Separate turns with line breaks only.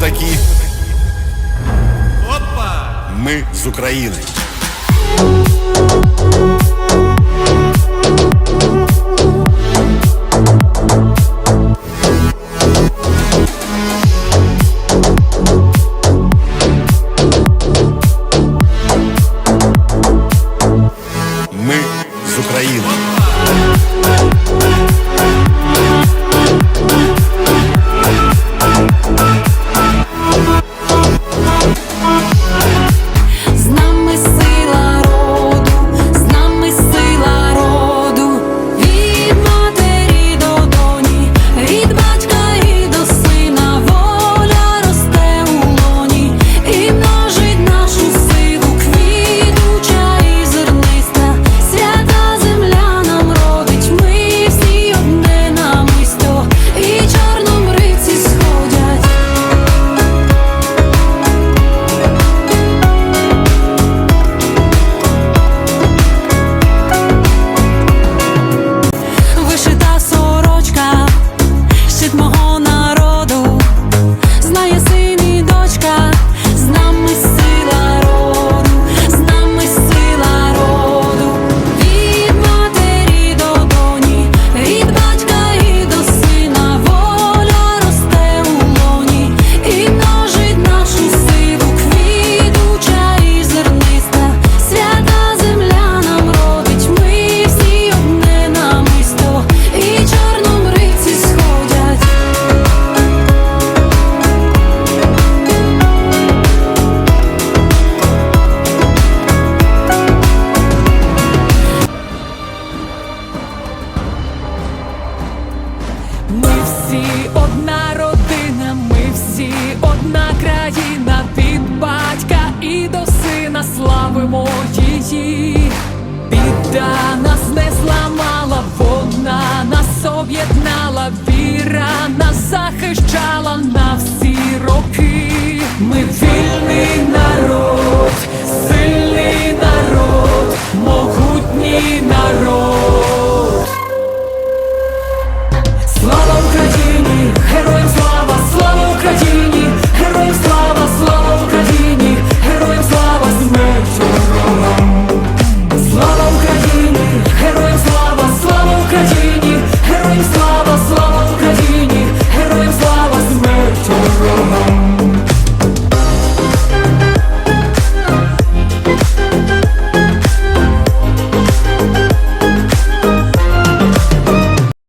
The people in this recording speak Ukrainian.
такі. Опа! Ми з України.
Ми з України. всі.
Одна родина, ми всі. Одна країна від батька і до сина. Славимо її.